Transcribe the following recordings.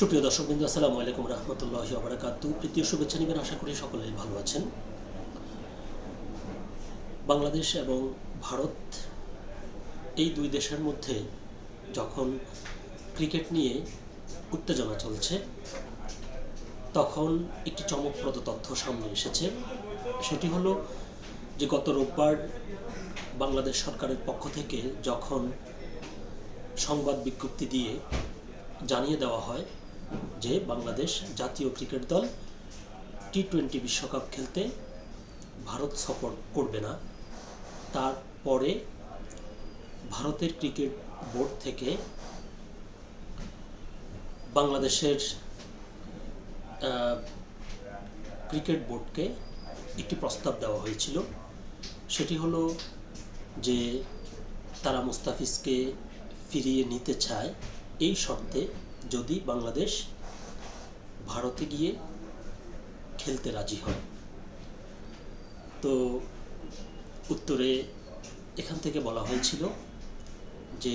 সুপ্রিয় দর্শকবৃন্দ আসসালামু আলাইকুম রহমতুল্লাহ বারাকাতু তৃতীয় শুভেচ্ছা নেবেন, আশা করি সকলেই ভালো আছেন। বাংলাদেশ এবং ভারত এই দুই দেশের মধ্যে যখন ক্রিকেট নিয়ে উত্তেজনা চলছে, তখন একটি চমকপ্রদ তথ্য সামনে এসেছে। সেটি হলো যে গত রোববার বাংলাদেশ সরকারের পক্ষ থেকে যখন সংবাদ বিজ্ঞপ্তি দিয়ে জানিয়ে দেওয়া হয় যে বাংলাদেশ জাতীয় ক্রিকেট দল টি টোয়েন্টি বিশ্বকাপ খেলতে ভারত সফর করবে না, তারপরে ভারতের ক্রিকেট বোর্ড থেকে বাংলাদেশের ক্রিকেট বোর্ডকে একটি প্রস্তাব দেওয়া হয়েছিল। সেটি হলো যে তারা মুস্তাফিজকে ফিরিয়ে নিতে চায় এই শর্তে যদি বাংলাদেশ ভারতে গিয়ে খেলতে রাজি হয়। তো উত্তরে এখান থেকে বলা হয়েছিল যে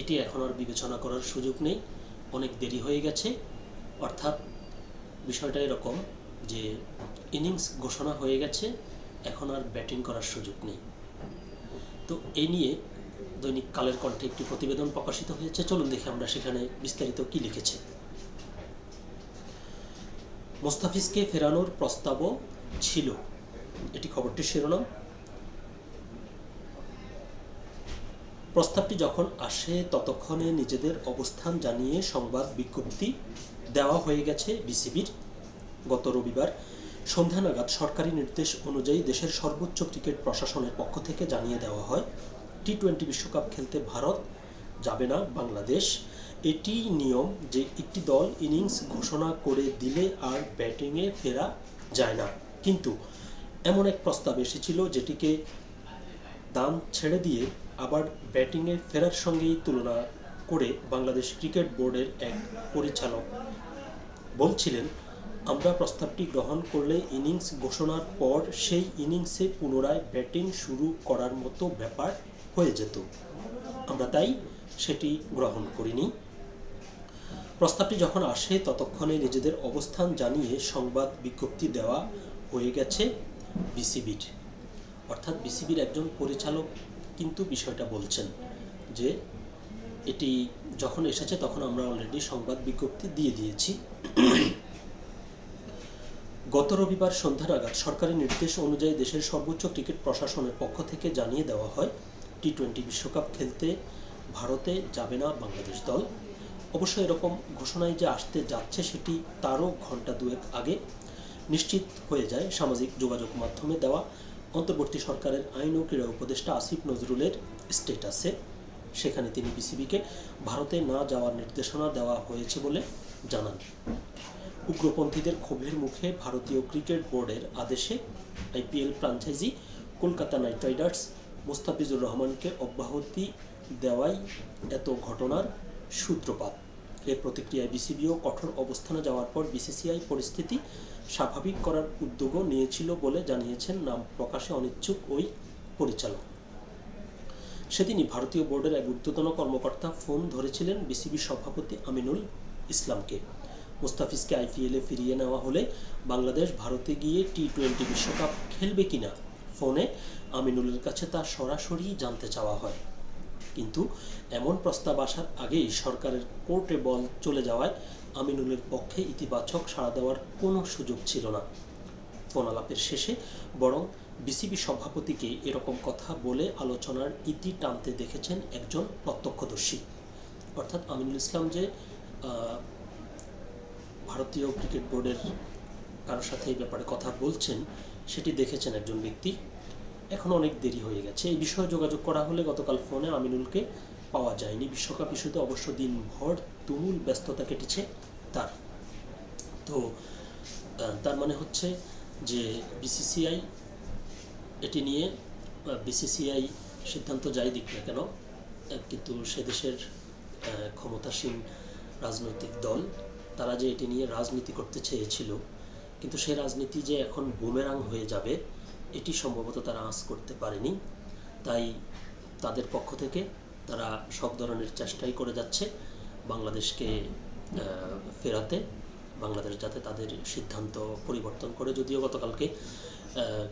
এটি এখন আর বিবেচনা করার সুযোগ নেই, অনেক দেরি হয়ে গেছে। অর্থাৎ বিষয়টা এরকম যে ইনিংস ঘোষণা হয়ে গেছে, এখন আর ব্যাটিং করার সুযোগ নেই। তো এই নিয়ে দৈনিক কালের কণ্ঠে একটি প্রতিবেদন প্রকাশিত হয়েছে। চলুন দেখে আমরা সেখানে বিস্তারিত কি লিখেছে। মোস্তাফিজকে ফেরানোর প্রস্তাবও ছিল। এটি খবরটির শিরোনাম। প্রস্তাবটি যখন আসে, ততক্ষণে নিজেদের অবস্থান জানিয়ে সংবাদ বিজ্ঞপ্তি দেওয়া হয়ে গেছে বিসিবির। গত রবিবার সন্ধ্যা নাগাদ সরকারি নির্দেশ অনুযায়ী দেশের সর্বোচ্চ ক্রিকেট প্রশাসনের পক্ষ থেকে জানিয়ে দেওয়া হয় টি টোয়েন্টি বিশ্বকাপ খেলতে ভারত যাবে না বাংলাদেশ। এটি নিয়ম যে একটি দল ইনিংস ঘোষণা করে দিলে আর ব্যাটিংয়ে ফেরা যায় না। কিন্তু এমন এক প্রস্তাব এসেছিল যেটিকে দাম ছেড়ে দিয়ে আবার ব্যাটিংয়ে ফেরার সঙ্গেই তুলনা করে বাংলাদেশ ক্রিকেট বোর্ডের এক পরিচালক বলছিলেন, আমরা প্রস্তাবটি গ্রহণ করলে ইনিংস ঘোষণার পর সেই ইনিংসে পুনরায় ব্যাটিং শুরু করার মতো ব্যাপার হয়ে যেত। আমরা তাই সেটি গ্রহণ করিনি। প্রস্তাবটি যখন আসে, ততক্ষণে নিজেদের অবস্থান জানিয়ে সংবাদ বিজ্ঞপ্তি দেওয়া হয়ে গেছে বিসিবির। অর্থাৎ বিসিবির একজন পরিচালক কিন্তু বিষয়টা বলছেন যে, এটি যখন এসেছে, তখন আমরা অলরেডি সংবাদ বিজ্ঞপ্তি দিয়ে দিয়েছি। গত রবিবার সন্ধ্যা নাগাদ সরকারি নির্দেশ অনুযায়ী দেশের সর্বোচ্চ ক্রিকেট প্রশাসনের পক্ষ থেকে জানিয়ে দেওয়া হয়। টি টোয়েন্টি বিশ্বকাপ খেলতে ভারতে যাবে না বাংলাদেশ দল। অবশ্য এরকম ঘোষণায় যে আসতে যাচ্ছে সেটি তারও ঘণ্টা দুয়েক আগে নিশ্চিত হয়ে যায় সামাজিক যোগাযোগ মাধ্যমে দেওয়া অন্তর্বর্তী সরকারের আইন ও ক্রীড়া উপদেষ্টা আসিফ নজরুলের স্টেটাসে সেখানে তিনি বিসিবিকে ভারতে না যাওয়ার নির্দেশনা দেওয়া হয়েছে বলে জানান। উগ্রপন্থীদের ক্ষোভের মুখে ভারতীয় ক্রিকেট বোর্ডের আদেশে IPL franchise Kolkata Knight Riders Mustafizur রহমানকে অব্যাহতি দেওয়াই এত ঘটনার সূত্রপাত। এর প্রতিক্রিয়ায় বিসিবিও কঠোর অবস্থানে যাওয়ার পর বিসিসিআই পরিস্থিতি স্বাভাবিক করার উদ্যোগও নিয়েছিল বলে জানিয়েছেন নাম প্রকাশে অনিচ্ছুক ওই পরিচালক। সেদিনই ভারতীয় বোর্ডের এক ঊর্ধ্বতন কর্মকর্তা ফোন ধরেছিলেন বিসিবি সভাপতি আমিনুল ইসলামকে। মুস্তাফিজকে আইপিএলে ফিরিয়ে নেওয়া হলে বাংলাদেশ ভারতে গিয়ে টি টোয়েন্টি বিশ্বকাপ খেলবে কিনা ফোনে আমিনুলের কাছে তা সরাসরি জানতে চাওয়া হয়। কিন্তু এমন প্রস্তাব আসার আগেই সরকারের কোর্টে বল চলে যাওয়ায় আমিনুলের পক্ষে ইতিবাচক সাড়া দেওয়ার কোনো সুযোগ ছিল না। ফোন আলাপের শেষে বরং বিসিবি সভাপতিকে এরকম কথা বলে আলোচনার ইতি টানতে দেখেছেন একজন প্রত্যক্ষদর্শী। অর্থাৎ আমিনুল ইসলাম যে ভারতীয় ক্রিকেট বোর্ডের কারোর সাথে এই ব্যাপারে কথা বলছেন, সেটি দেখেছেন একজন ব্যক্তি। এখন অনেক দেরি হয়ে গেছে। এই বিষয়ে যোগাযোগ করা হলে গতকাল ফোনে আমিনুলকে পাওয়া যায়নি। বিশ্বকাপ ইস্যুতে অবশ্য দিনভর তুমুল ব্যস্ততা কেটেছে তার। তো তার মানে হচ্ছে যে বিসিসিআই এটি নিয়ে বিসিসিআই সিদ্ধান্ত যাই দিক না কেন কিন্তু সে দেশের ক্ষমতাসীন রাজনৈতিক দল, তারা যে এটি নিয়ে রাজনীতি করতে চেয়েছিল, কিন্তু সেই রাজনীতি যে এখন বুমেরাং হয়ে যাবে এটি সম্ভবত তারা আঁচ করতে পারেনি। তাই তাদের পক্ষ থেকে তারা সব ধরনের চেষ্টাই করে যাচ্ছে বাংলাদেশকে ফেরাতে, বাংলাদেশ যাতে তাদের সিদ্ধান্ত পরিবর্তন করে। যদিও গতকালকে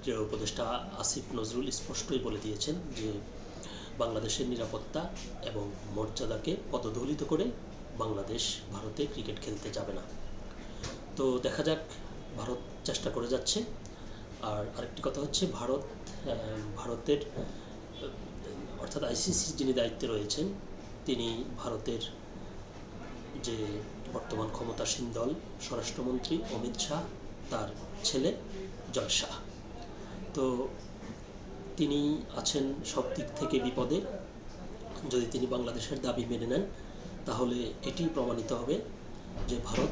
ক্রীড়া উপদেষ্টা আসিফ নজরুল স্পষ্টই বলে দিয়েছেন যে বাংলাদেশের নিরাপত্তা এবং মর্যাদাকে পদদলিত করে বাংলাদেশ ভারতে ক্রিকেট খেলতে যাবে না। তো দেখা যাক, ভারত চেষ্টা করে যাচ্ছে। আর আরেকটি কথা হচ্ছে ভারত ভারতের, অর্থাৎ আইসিসি যিনি দায়িত্বে রয়েছেন, তিনি ভারতের যে বর্তমান ক্ষমতাসীন দল, স্বরাষ্ট্রমন্ত্রী অমিত শাহ, তার ছেলে জয় শাহ। তো তিনি আছেন সব দিক থেকে বিপদে। যদি তিনি বাংলাদেশের দাবি মেনে নেন, তাহলে এটি প্রমাণিত হবে যে ভারত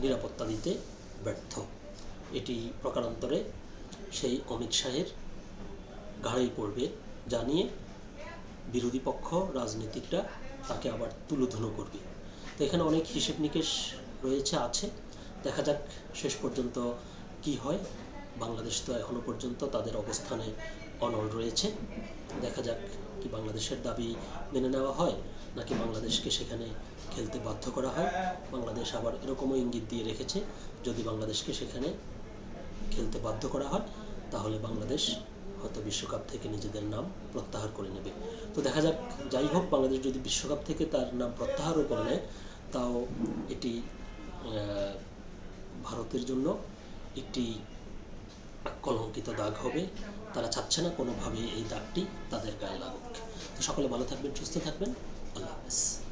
নিরাপত্তা দিতে ব্যর্থ। এটি প্রকারান্তরে সেই অমিত শাহের ঘাড়েই পড়বে, জানিয়ে বিরোধী পক্ষ, রাজনীতিকরা তাকে আবার তুলোধুনো করবে। তো এখানে অনেক হিসেব নিকেশ রয়েছে, আছে। দেখা যাক শেষ পর্যন্ত কি হয়। বাংলাদেশ তো এখনও পর্যন্ত তাদের অবস্থানে অনল রয়েছে। দেখা যাক কি বাংলাদেশের দাবি মেনে নেওয়া হয়, নাকি বাংলাদেশকে সেখানে খেলতে বাধ্য করা হয়। বাংলাদেশ আবার এরকমও ইঙ্গিত দিয়ে রেখেছে, যদি বাংলাদেশকে সেখানে খেলতে বাধ্য করা হয়, তাহলে বাংলাদেশ হয়তো বিশ্বকাপ থেকে নিজেদের নাম প্রত্যাহার করে নেবে। তো দেখা যাক, যাই হোক, বাংলাদেশ যদি বিশ্বকাপ থেকে তার নাম প্রত্যাহারও করে নেয়, তাও এটি ভারতের জন্য একটি কলঙ্কিত দাগ হবে। তারা চাচ্ছে না কোনোভাবেই এই দাগটি তাদের গায়ে লাগুক। তো সকলে ভালো থাকবেন, সুস্থ থাকবেন। আল্লাহ হাফেজ।